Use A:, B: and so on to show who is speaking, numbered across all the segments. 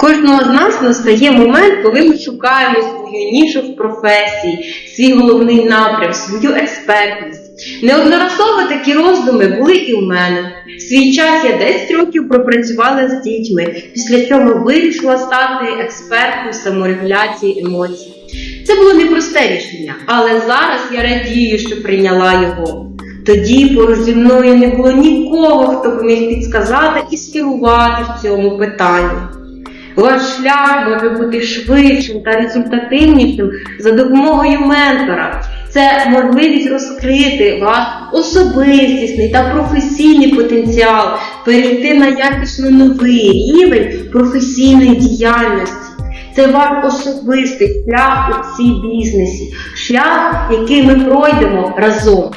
A: кожного з нас настає момент, коли ми шукаємо свою нішу в професії, свій головний напрям, свою експертність. Неодноразово такі роздуми були і в мене. В свій час я 10 років пропрацювала з дітьми, після цього вирішила стати експертом саморегуляції емоцій. Це було непросте рішення, але зараз я радію, що прийняла його. Тоді поруч зі мною не було нікого, хто б міг підсказати і скерувати в цьому питанні. Ваш шлях може бути швидшим та результативнішим за допомогою ментора. Це можливість розкрити ваш особистісний та професійний потенціал, перейти на якісно новий рівень професійної діяльності. Це ваш особистий шлях у цій бізнесі, шлях, який ми пройдемо разом.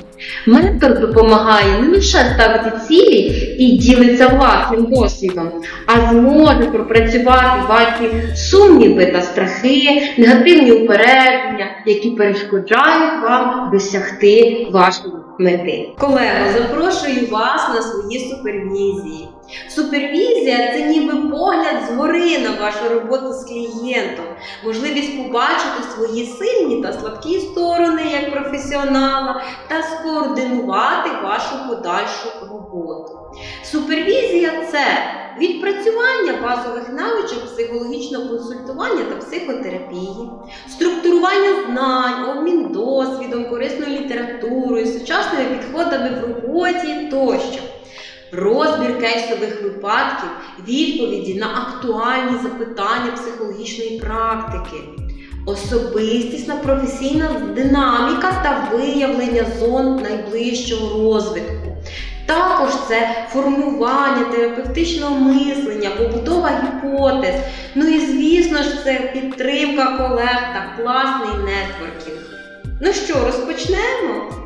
A: Ментор допомагає не лише ставити цілі і ділиться власним досвідом, а зможе пропрацювати ваші сумніви та страхи, негативні упередження, які перешкоджають вам досягти вашої мети.
B: Колего, запрошую вас на свої супервізії. Супервізія це ніби погляд згори на вашу роботу з клієнтом, можливість побачити свої сильні та слабкі сторони як професіонала та скоординувати вашу подальшу роботу. Супервізія це відпрацювання базових навичок психологічного консультування та психотерапії, структурування знань, обмін досвідом, корисною літературою, сучасними підходами в роботі тощо. Розбір кейсових випадків, відповіді на актуальні запитання психологічної практики, особистісна професійна динаміка та виявлення зон найближчого розвитку. Також це формування терапевтичного мислення, побудова гіпотез. Ну і звісно ж, це підтримка колег та класний нетворкінг. Ну що, розпочнемо?